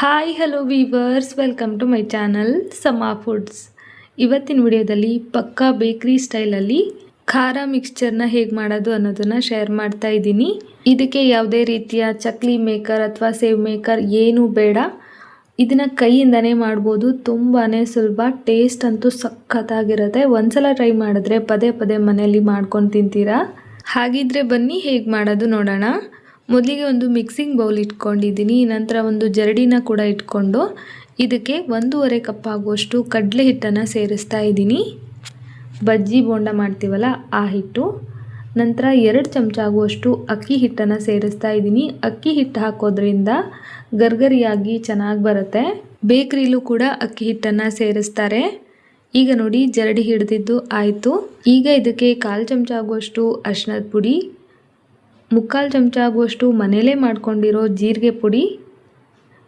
Hi hello viewers welcome to my channel Sama foods ಇವತ್ತಿನ ವಿಡಿಯೋದಲ್ಲಿ ಪಕ್ಕಾ ಬೇಕ್ರಿ ಸ್ಟೈಲಲ್ಲಿ ಖಾರ ಮಿಕ್ಸ್ಚರ್ನ ಹೇಗೆ ಮಾಡೋದು ಅನ್ನೋದನ್ನು ಶೇರ್ ಮಾಡ್ತಾ ಇದ್ದೀನಿ. ಇದಕ್ಕೆ ಯಾವುದೇ ರೀತಿಯ ಚಕ್ಲಿ ಮೇಕರ್ ಅಥವಾ ಸೇವ್ ಮೇಕರ್ ಏನೂ ಬೇಡ. ಇದನ್ನು ಕೈಯಿಂದನೇ ಮಾಡ್ಬೋದು. ತುಂಬಾ ಸುಲಭ ಟೇಸ್ಟ್ ಅಂತೂ ಸಖತ್ತಾಗಿರುತ್ತೆ. ಒಂದ್ಸಲ ಟ್ರೈ ಮಾಡಿದ್ರೆ ಪದೇ ಪದೇ ಮನೆಯಲ್ಲಿ ಮಾಡ್ಕೊಂಡು ತಿಂತೀರಾ? ಹಾಗಿದ್ರೆ ಬನ್ನಿ, ಹೇಗೆ ಮಾಡೋದು ನೋಡೋಣ. ಮೊದಲಿಗೆ ಒಂದು ಮಿಕ್ಸಿಂಗ್ ಬೌಲ್ ಇಟ್ಕೊಂಡಿದ್ದೀನಿ, ನಂತರ ಒಂದು ಜರಡಿನ ಕೂಡ ಇಟ್ಕೊಂಡು ಇದಕ್ಕೆ ಒಂದೂವರೆ ಕಪ್ ಆಗುವಷ್ಟು ಕಡಲೆ ಹಿಟ್ಟನ್ನು ಸೇರಿಸ್ತಾ ಇದ್ದೀನಿ. ಬಜ್ಜಿ ಬೋಂಡ ಮಾಡ್ತೀವಲ್ಲ ಆ ಹಿಟ್ಟು. ನಂತರ ಎರಡು ಚಮಚ ಆಗುವಷ್ಟು ಅಕ್ಕಿ ಹಿಟ್ಟನ್ನು ಸೇರಿಸ್ತಾ ಇದ್ದೀನಿ. ಅಕ್ಕಿ ಹಿಟ್ಟು ಹಾಕೋದ್ರಿಂದ ಗರ್ಗರಿಯಾಗಿ ಚೆನ್ನಾಗಿ ಬರುತ್ತೆ. ಬೇಕ್ರಿಲೂ ಕೂಡ ಅಕ್ಕಿ ಹಿಟ್ಟನ್ನು ಸೇರಿಸ್ತಾರೆ. ಈಗ ನೋಡಿ ಜರಡಿ ಹಿಡಿದಿದ್ದು ಆಯಿತು. ಈಗ ಇದಕ್ಕೆ ಕಾಲು ಚಮಚ ಆಗುವಷ್ಟು ಅರ್ಶಿನದ ಪುಡಿ ಮುಕ್ಕಾಲು ಚಮಚ ಆಗುವಷ್ಟು ಮನೇಲೇ ಮಾಡ್ಕೊಂಡಿರೋ ಜೀರಿಗೆ ಪುಡಿ,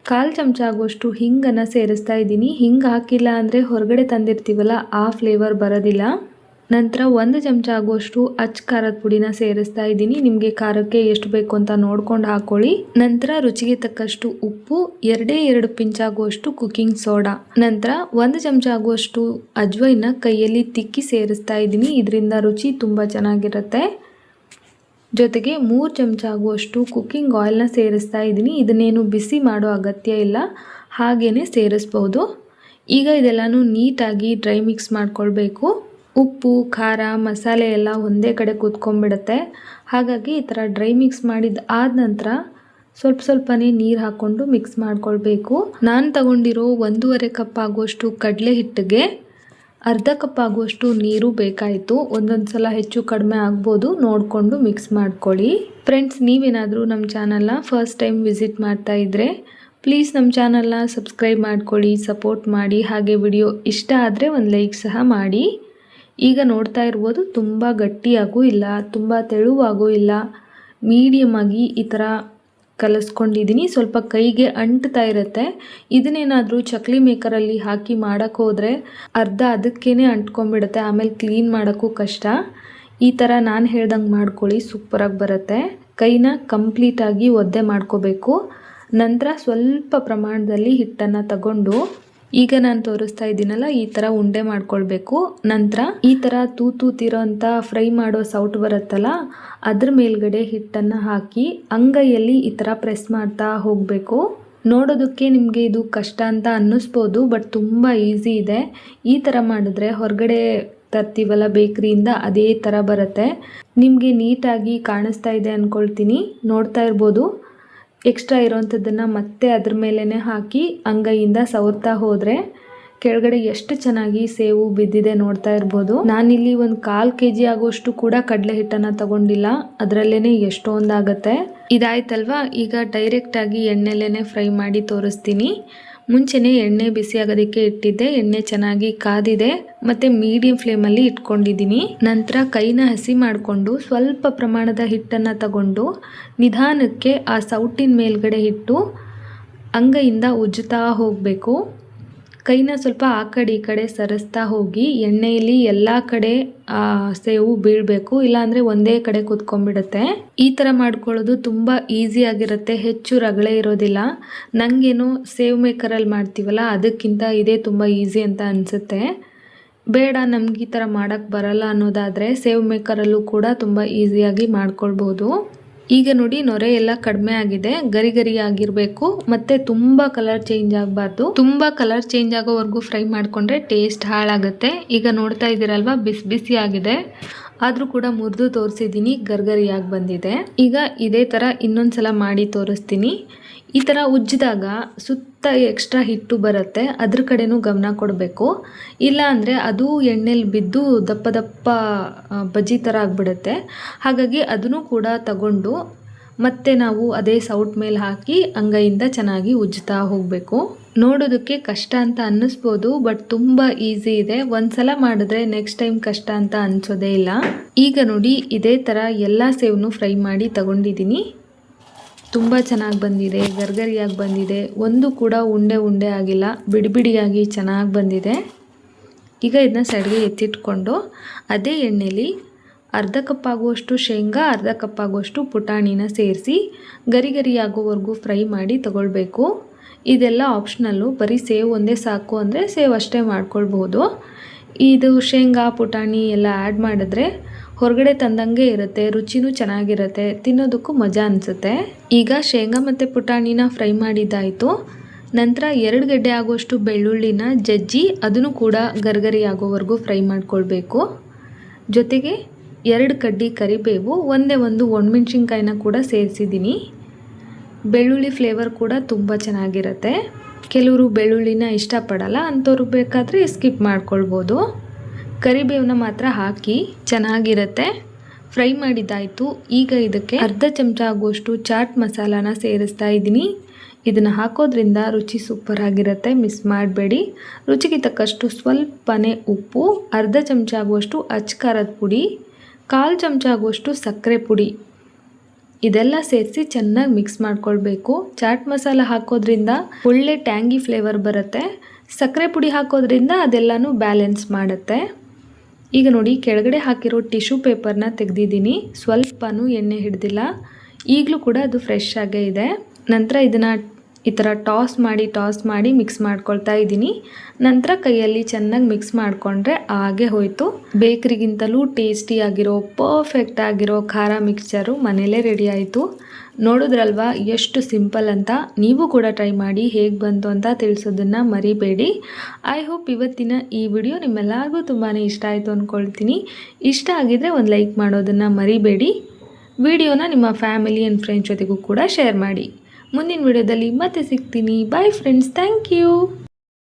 ಕಾಲು ಚಮಚ ಆಗುವಷ್ಟು ಹಿಂಗನ್ನು ಸೇರಿಸ್ತಾ ಇದ್ದೀನಿ. ಹಿಂಗೆ ಹಾಕಿಲ್ಲ ಅಂದರೆ ಹೊರಗಡೆ ತಂದಿರ್ತೀವಲ್ಲ, ಆ ಫ್ಲೇವರ್ ಬರೋದಿಲ್ಲ. ನಂತರ ಒಂದು ಚಮಚ ಆಗುವಷ್ಟು ಅಚ್ ಖಾರದ ಪುಡಿನ ಸೇರಿಸ್ತಾ ಇದ್ದೀನಿ. ನಿಮಗೆ ಖಾರಕ್ಕೆ ಎಷ್ಟು ಬೇಕು ಅಂತ ನೋಡ್ಕೊಂಡು ಹಾಕೊಳ್ಳಿ. ನಂತರ ರುಚಿಗೆ ತಕ್ಕಷ್ಟು ಉಪ್ಪು, ಎರಡೇ ಎರಡು ಪಿಂಚ್ ಆಗುವಷ್ಟು ಕುಕಿಂಗ್ ಸೋಡಾ. ನಂತರ ಒಂದು ಚಮಚ ಆಗುವಷ್ಟು ಅಜ್ವೈನ ಕೈಯಲ್ಲಿ ತಿಕ್ಕಿ ಸೇರಿಸ್ತಾ ಇದ್ದೀನಿ. ಇದರಿಂದ ರುಚಿ ತುಂಬ ಚೆನ್ನಾಗಿರುತ್ತೆ. ಜೊತೆಗೆ ಮೂರು ಚಮಚ ಆಗುವಷ್ಟು ಕುಕ್ಕಿಂಗ್ ಆಯಿಲ್ನ ಸೇರಿಸ್ತಾ ಇದ್ದೀನಿ ಇದನ್ನೇನು ಬಿಸಿ ಮಾಡೋ ಅಗತ್ಯ ಇಲ್ಲ. ಹಾಗೇ ಸೇರಿಸ್ಬೋದು. ಈಗ ಇದೆಲ್ಲನೂ ನೀಟಾಗಿ ಡ್ರೈ ಮಿಕ್ಸ್ ಮಾಡ್ಕೊಳ್ಬೇಕು. ಉಪ್ಪು, ಖಾರ, ಮಸಾಲೆ ಎಲ್ಲ ಒಂದೇ ಕಡೆ ಕೂತ್ಕೊಂಡ್ಬಿಡುತ್ತೆ. ಹಾಗಾಗಿ ಈ ಥರ ಡ್ರೈ ಮಿಕ್ಸ್ ಮಾಡಿದ ಆದ ನಂತರ ಸ್ವಲ್ಪ ಸ್ವಲ್ಪನೇ ನೀರು ಹಾಕ್ಕೊಂಡು ಮಿಕ್ಸ್ ಮಾಡ್ಕೊಳ್ಬೇಕು. ನಾನು ತಗೊಂಡಿರೋ ಒಂದೂವರೆ ಕಪ್ ಆಗುವಷ್ಟು ಕಡಲೆ ಹಿಟ್ಟಿಗೆ ಅರ್ಧ ಕಪ್ ಆಗುವಷ್ಟು ನೀರು ಬೇಕಾಯಿತು. ಒಂದೊಂದು ಸಲ ಹೆಚ್ಚು ಕಡಿಮೆ ಆಗ್ಬೋದು. ನೋಡಿಕೊಂಡು ಮಿಕ್ಸ್ ಮಾಡ್ಕೊಳ್ಳಿ. ಫ್ರೆಂಡ್ಸ್ ನೀವೇನಾದರೂ ನಮ್ಮ ಚಾನಲ್ನ ಫಸ್ಟ್ ಟೈಮ್ ವಿಸಿಟ್ ಮಾಡ್ತಾ ಇದ್ದರೆ ಪ್ಲೀಸ್ ನಮ್ಮ ಚಾನಲ್ನ ಸಬ್ಸ್ಕ್ರೈಬ್ ಮಾಡ್ಕೊಳ್ಳಿ ಸಪೋರ್ಟ್ ಮಾಡಿ. ಹಾಗೆ ವಿಡಿಯೋ ಇಷ್ಟ ಆದರೆ ಒಂದು ಲೈಕ್ ಸಹ ಮಾಡಿ. ಈಗ ನೋಡ್ತಾ ಇರ್ಬೋದು, ತುಂಬ ಗಟ್ಟಿಯಾಗೂ ಇಲ್ಲ, ತುಂಬ ತೆಳುವಾಗೂ ಇಲ್ಲ. ಮೀಡಿಯಮ್ ಆಗಿ ಈ ಥರ ಕಲಿಸ್ಕೊಂಡಿದ್ದೀನಿ. ಸ್ವಲ್ಪ ಕೈಗೆ ಅಂಟ್ತಾ ಇರುತ್ತೆ. ಇದನ್ನೇನಾದರೂ ಚಕ್ಲಿ ಮೇಕರಲ್ಲಿ ಹಾಕಿ ಮಾಡೋಕ್ಕೆ ಹೋದರೆ ಅರ್ಧ ಅದಕ್ಕೇ ಅಂಟ್ಕೊಂಡ್ಬಿಡುತ್ತೆ. ಆಮೇಲೆ ಕ್ಲೀನ್ ಮಾಡೋಕ್ಕೂ ಕಷ್ಟ. ಈ ಥರ ನಾನು ಹೇಳ್ದಂಗೆ ಮಾಡ್ಕೊಳ್ಳಿ. ಸೂಪರಾಗಿ ಬರುತ್ತೆ. ಕೈನ ಕಂಪ್ಲೀಟಾಗಿ ಒದ್ದೆ ಮಾಡ್ಕೋಬೇಕು. ನಂತರ ಸ್ವಲ್ಪ ಪ್ರಮಾಣದಲ್ಲಿ ಹಿಟ್ಟನ್ನು ತಗೊಂಡು ಈಗ ನಾನು ತೋರಿಸ್ತಾ ಇದ್ದೀನಲ್ಲ, ಈ ಥರ ಉಂಡೆ ಮಾಡ್ಕೊಳ್ಬೇಕು. ನಂತರ ಈ ಥರ ತೂತೂತಿರೋ ಅಂತ ಫ್ರೈ ಮಾಡೋ ಸೌಟ್ ಬರುತ್ತಲ್ಲ, ಅದ್ರ ಮೇಲ್ಗಡೆ ಹಿಟ್ಟನ್ನು ಹಾಕಿ ಅಂಗೈಯಲ್ಲಿ ಈ ಥರ ಪ್ರೆಸ್ ಮಾಡ್ತಾ ಹೋಗಬೇಕು. ನೋಡೋದಕ್ಕೆ ನಿಮಗೆ ಇದು ಕಷ್ಟ ಅಂತ ಅನ್ನಿಸ್ಬೋದು, ಬಟ್ ತುಂಬ ಈಸಿ ಇದೆ. ಈ ಥರ ಮಾಡಿದ್ರೆ ಹೊರಗಡೆ ತರ್ತೀವಲ್ಲ ಬೇಕ್ರಿಯಿಂದ, ಅದೇ ಥರ ಬರುತ್ತೆ. ನಿಮಗೆ ನೀಟಾಗಿ ಕಾಣಿಸ್ತಾ ಇದೆ ಅಂದ್ಕೊಳ್ತೀನಿ ನೋಡ್ತಾ ಇರ್ಬೋದು. ಎಕ್ಸ್ಟ್ರಾ ಇರೋವಂಥದ್ದನ್ನು ಮತ್ತೆ ಅದ್ರ ಮೇಲೇ ಹಾಕಿ ಅಂಗೈಯಿಂದ ಸವರ್ತಾ ಹೋದರೆ ಕೆಳಗಡೆ ಎಷ್ಟು ಚೆನ್ನಾಗಿ ಸೇವು ಬಿದ್ದಿದೆ ನೋಡ್ತಾ ಇರ್ಬೋದು. ನಾನಿಲ್ಲಿ ಒಂದು ಕಾಲು ಕೆ ಜಿ ಆಗುವಷ್ಟು ಕೂಡ ಕಡಲೆ ಹಿಟ್ಟನ್ನು ತಗೊಂಡಿಲ್ಲ. ಅದರಲ್ಲೇ ಎಷ್ಟೊಂದಾಗತ್ತೆ. ಇದಾಯ್ತಲ್ವಾ? ಈಗ ಡೈರೆಕ್ಟಾಗಿ ಎಣ್ಣೆಲೇ ಫ್ರೈ ಮಾಡಿ ತೋರಿಸ್ತೀನಿ. ಮುಂಚೆನೇ ಎಣ್ಣೆ ಬಿಸಿ ಆಗೋದಕ್ಕೆ ಇಟ್ಟಿದ್ದೆ, ಎಣ್ಣೆ ಚೆನ್ನಾಗಿ ಕಾದಿದೆ, ಮತ್ತು ಮೀಡಿಯಂ ಫ್ಲೇಮಲ್ಲಿ ಇಟ್ಕೊಂಡಿದ್ದೀನಿ. ನಂತರ ಕೈನ ಹಸಿ ಮಾಡಿಕೊಂಡು ಸ್ವಲ್ಪ ಪ್ರಮಾಣದ ಹಿಟ್ಟನ್ನು ತಗೊಂಡು ನಿಧಾನಕ್ಕೆ ಆ ಸೌಟಿನ ಮೇಲ್ಗಡೆ ಇಟ್ಟು ಅಂಗೈಯಿಂದ ಉಜ್ಜುತ್ತಾ ಹೋಗಬೇಕು. ಕೈನ ಸ್ವಲ್ಪ ಆ ಕಡೆ ಈ ಕಡೆ ಸರಿಸ್ತಾ ಹೋಗಿ ಎಣ್ಣೆಯಲ್ಲಿ ಎಲ್ಲ ಕಡೆ ಸೇವು ಬೀಳಬೇಕು, ಇಲ್ಲಾಂದರೆ ಒಂದೇ ಕಡೆ ಕುತ್ಕೊಂಡ್ಬಿಡುತ್ತೆ. ಈ ಥರ ಮಾಡ್ಕೊಳ್ಳೋದು ತುಂಬ ಈಸಿ ಆಗಿರುತ್ತೆ, ಹೆಚ್ಚು ರಗಳೆ ಇರೋದಿಲ್ಲ. ನನಗೇನು ಸೇವ್ ಮೇಕರಲ್ಲಿ ಮಾಡ್ತೀವಲ್ಲ, ಅದಕ್ಕಿಂತ ಇದೇ ತುಂಬ ಈಸಿ ಅಂತ ಅನಿಸುತ್ತೆ. ಬೇಡ, ನಮ್ಗೆ ಈ ಥರ ಮಾಡೋಕ್ಕೆ ಬರಲ್ಲ ಅನ್ನೋದಾದರೆ ಸೇವ್ ಮೇಕರಲ್ಲೂ ಕೂಡ ತುಂಬ ಈಸಿಯಾಗಿ ಮಾಡ್ಕೊಳ್ಬೋದು. ಈಗ ನೋಡಿ ನೊರೆ ಎಲ್ಲ ಕಡಿಮೆ ಆಗಿದೆ, ಗರಿ ಗರಿ ಆಗಿರ್ಬೇಕು, ಮತ್ತೆ ತುಂಬಾ ಕಲರ್ ಚೇಂಜ್ ಆಗಬಾರ್ದು. ತುಂಬಾ ಕಲರ್ ಚೇಂಜ್ ಆಗೋವರೆಗೂ ಫ್ರೈ ಮಾಡಿಕೊಂಡ್ರೆ ಟೇಸ್ಟ್ ಹಾಳಾಗುತ್ತೆ. ಈಗ ನೋಡ್ತಾ ಇದ್ದೀರಲ್ವಾ, ಬಿಸಿ ಬಿಸಿ ಆಗಿದೆ. ಆದರೂ ಕೂಡ ಮುರಿದು ತೋರಿಸಿದ್ದೀನಿ, ಗರ್ಗರಿಯಾಗಿ ಬಂದಿದೆ. ಈಗ ಇದೇ ತರ ಇನ್ನೊಂದ್ಸಲ ಮಾಡಿ ತೋರಿಸ್ತೀನಿ. ಈ ಥರ ಉಜ್ಜಿದಾಗ ಸುತ್ತ ಎಕ್ಸ್ಟ್ರಾ ಹಿಟ್ಟು ಬರುತ್ತೆ. ಅದ್ರ ಕಡೆನೂ ಗಮನ ಕೊಡಬೇಕು. ಇಲ್ಲ ಅಂದರೆ ಅದು ಎಣ್ಣೆಲಿ ಬಿದ್ದು ದಪ್ಪ ದಪ್ಪ ಬಜ್ಜಿ ಥರ ಆಗಿಬಿಡುತ್ತೆ. ಹಾಗಾಗಿ ಅದನ್ನು ಕೂಡ ತಗೊಂಡು ಮತ್ತೆ ನಾವು ಅದೇ ಸೌಟ್ ಮೇಲೆ ಹಾಕಿ ಅಂಗೈಯಿಂದ ಚೆನ್ನಾಗಿ ಉಜ್ಜುತ್ತಾ ಹೋಗಬೇಕು. ನೋಡೋದಕ್ಕೆ ಕಷ್ಟ ಅಂತ ಅನ್ನಿಸ್ಬೋದು, ಬಟ್ ತುಂಬ ಈಸಿ ಇದೆ. ಒಂದ್ಸಲ ಮಾಡಿದ್ರೆ ನೆಕ್ಸ್ಟ್ ಟೈಮ್ ಕಷ್ಟ ಅಂತ ಅನಿಸೋದೇ ಇಲ್ಲ. ಈಗ ನೋಡಿ, ಇದೇ ಥರ ಎಲ್ಲ ಸೇವನು ಫ್ರೈ ಮಾಡಿ ತಗೊಂಡಿದ್ದೀನಿ. ತುಂಬ ಚೆನ್ನಾಗಿ ಬಂದಿದೆ, ಗರ್ಗರಿಯಾಗಿ ಬಂದಿದೆ. ಒಂದು ಕೂಡ ಉಂಡೆ ಉಂಡೆ ಆಗಿಲ್ಲ ಬಿಡಿ ಬಿಡಿಯಾಗಿ ಚೆನ್ನಾಗಿ ಬಂದಿದೆ. ಈಗ ಇದನ್ನ ಸೈಡ್ಗೆ ಎತ್ತಿಟ್ಕೊಂಡು ಅದೇ ಎಣ್ಣೆಲಿ ಅರ್ಧ ಕಪ್ ಆಗುವಷ್ಟು ಶೇಂಗಾ, ಅರ್ಧ ಕಪ್ ಆಗುವಷ್ಟು ಪುಟಾಣಿನ ಸೇರಿಸಿ ಗರಿ ಗರಿಯಾಗೋವರೆಗೂ ಫ್ರೈ ಮಾಡಿ ತಗೊಳ್ಬೇಕು. ಇದೆಲ್ಲ ಆಪ್ಷನಲ್ಲು ಬರೀ ಸೇವ್ ಒಂದೇ ಸಾಕು ಅಂದರೆ ಸೇವ್ ಅಷ್ಟೇ ಮಾಡ್ಕೊಳ್ಬೋದು ಇದು ಶೇಂಗಾ, ಪುಟಾಣಿ ಎಲ್ಲ ಆ್ಯಡ್ ಮಾಡಿದ್ರೆ ಹೊರಗಡೆ ತಂದಂಗೆ ಇರುತ್ತೆ, ರುಚಿನೂ ಚೆನ್ನಾಗಿರುತ್ತೆ, ತಿನ್ನೋದಕ್ಕೂ ಮಜಾ ಅನಿಸುತ್ತೆ. ಈಗ ಶೇಂಗಾ ಮತ್ತು ಪುಟಾಣಿನ ಫ್ರೈ ಮಾಡಿದ್ದಾಯಿತು. ನಂತರ ಎರಡು ಗಡ್ಡೆ ಆಗುವಷ್ಟು ಬೆಳ್ಳುಳ್ಳಿನ ಜಜ್ಜಿ ಅದನ್ನು ಕೂಡ ಗರ್ಗರಿ ಆಗೋವರೆಗೂ ಫ್ರೈ ಮಾಡಿಕೊಳ್ಬೇಕು. ಜೊತೆಗೆ ಎರಡು ಕಡ್ಡಿ ಕರಿಬೇವು, ಒಂದೇ ಒಂದು ಒಣಮೆಣ್ಸಿನ್ಕಾಯಿನ ಕೂಡ ಸೇರಿಸಿದ್ದೀನಿ. ಬೆಳ್ಳುಳ್ಳಿ ಫ್ಲೇವರ್ ಕೂಡ ತುಂಬ ಚೆನ್ನಾಗಿರುತ್ತೆ. ಕೆಲವರು ಬೆಳ್ಳುಳ್ಳಿನ ಇಷ್ಟಪಡಲ್ಲ, ಅಂಥವ್ರು ಬೇಕಾದರೆ ಸ್ಕಿಪ್ ಮಾಡ್ಕೊಳ್ಬೋದು. ಕರಿಬೇವನ್ನ ಮಾತ್ರ ಹಾಕಿ ಚೆನ್ನಾಗಿರುತ್ತೆ. ಫ್ರೈ ಮಾಡಿದ್ದಾಯಿತು. ಈಗ ಇದಕ್ಕೆ ಅರ್ಧ ಚಮಚ ಆಗುವಷ್ಟು ಚಾಟ್ ಮಸಾಲಾನ ಸೇರಿಸ್ತಾ ಇದ್ದೀನಿ. ಇದನ್ನು ಹಾಕೋದ್ರಿಂದ ರುಚಿ ಸೂಪರ್ ಆಗಿರುತ್ತೆ. ಮಿಸ್ ಮಾಡಬೇಡಿ. ರುಚಿಗೆ ತಕ್ಕಷ್ಟು ಸ್ವಲ್ಪನೇ ಉಪ್ಪು, ಅರ್ಧ ಚಮಚ ಆಗುವಷ್ಟು ಅಚ್ಕಾರದ ಪುಡಿ, ಕಾಲು ಚಮಚ ಆಗುವಷ್ಟು ಸಕ್ಕರೆ ಪುಡಿ. ಇದೆಲ್ಲ ಸೇರಿಸಿ ಚೆನ್ನಾಗಿ ಮಿಕ್ಸ್ ಮಾಡ್ಕೊಳ್ಬೇಕು. ಚಾಟ್ ಮಸಾಲ ಹಾಕೋದ್ರಿಂದ ಒಳ್ಳೆ ಟ್ಯಾಂಗಿ ಫ್ಲೇವರ್ ಬರುತ್ತೆ. ಸಕ್ಕರೆ ಪುಡಿ ಹಾಕೋದ್ರಿಂದ ಅದೆಲ್ಲನೂ ಬ್ಯಾಲೆನ್ಸ್ ಮಾಡುತ್ತೆ. ಈಗ ನೋಡಿ, ಕೆಳಗಡೆ ಹಾಕಿರೋ ಟಿಶ್ಯೂ ಪೇಪರ್ನ ತೆಗೆದಿದ್ದೀನಿ. ಸ್ವಲ್ಪನೂ ಎಣ್ಣೆ ಹಿಡ್ದಿಲ್ಲ. ಈಗಲೂ ಕೂಡ ಅದು ಫ್ರೆಶ್ ಆಗೇ ಇದೆ. ನಂತರ ಇದನ್ನು ಈ ಥರ ಟಾಸ್ ಮಾಡಿ ಟಾಸ್ ಮಾಡಿ ಮಿಕ್ಸ್ ಮಾಡ್ಕೊಳ್ತಾ ಇದ್ದೀನಿ. ನಂತರ ಕೈಯಲ್ಲಿ ಚೆನ್ನಾಗಿ ಮಿಕ್ಸ್ ಮಾಡಿಕೊಂಡ್ರೆ ಹಾಗೆ ಹೋಯಿತು. ಬೇಕ್ರಿಗಿಂತಲೂ ಟೇಸ್ಟಿ ಆಗಿರೋ, ಪರ್ಫೆಕ್ಟ್ ಆಗಿರೋ ಖಾರ ಮಿಕ್ಸ್ಚರು ಮನೇಲೇ ರೆಡಿ ಆಯಿತು. ನೋಡಿದ್ರಲ್ವಾ? ಎಷ್ಟು ಸಿಂಪಲ್ ಅಂತ. ನೀವು ಕೂಡ ಟ್ರೈ ಮಾಡಿ ಹೇಗೆ ಬಂತು ಅಂತ ತಿಳಿಸೋದನ್ನು ಮರಿಬೇಡಿ. ಐ ಹೋಪ್ ಇವತ್ತಿನ ಈ ವಿಡಿಯೋ ನಿಮ್ಮೆಲ್ಲರಿಗೂ ತುಂಬಾ ಇಷ್ಟ ಆಯಿತು ಅಂದ್ಕೊಳ್ತೀನಿ ಇಷ್ಟ ಆಗಿದ್ರೆ ಒಂದು ಲೈಕ್ ಮಾಡೋದನ್ನು ಮರಿಬೇಡಿ. ವಿಡಿಯೋನ ನಿಮ್ಮ ಫ್ಯಾಮಿಲಿ ಆ್ಯಂಡ್ ಫ್ರೆಂಡ್ಸ್ ಜೊತೆಗೂ ಕೂಡ ಶೇರ್ ಮಾಡಿ. ಮುಂದಿನ ವಿಡಿಯೋದಲ್ಲಿ ಮತ್ತೆ ಸಿಗ್ತೀನಿ. Bye friends thank you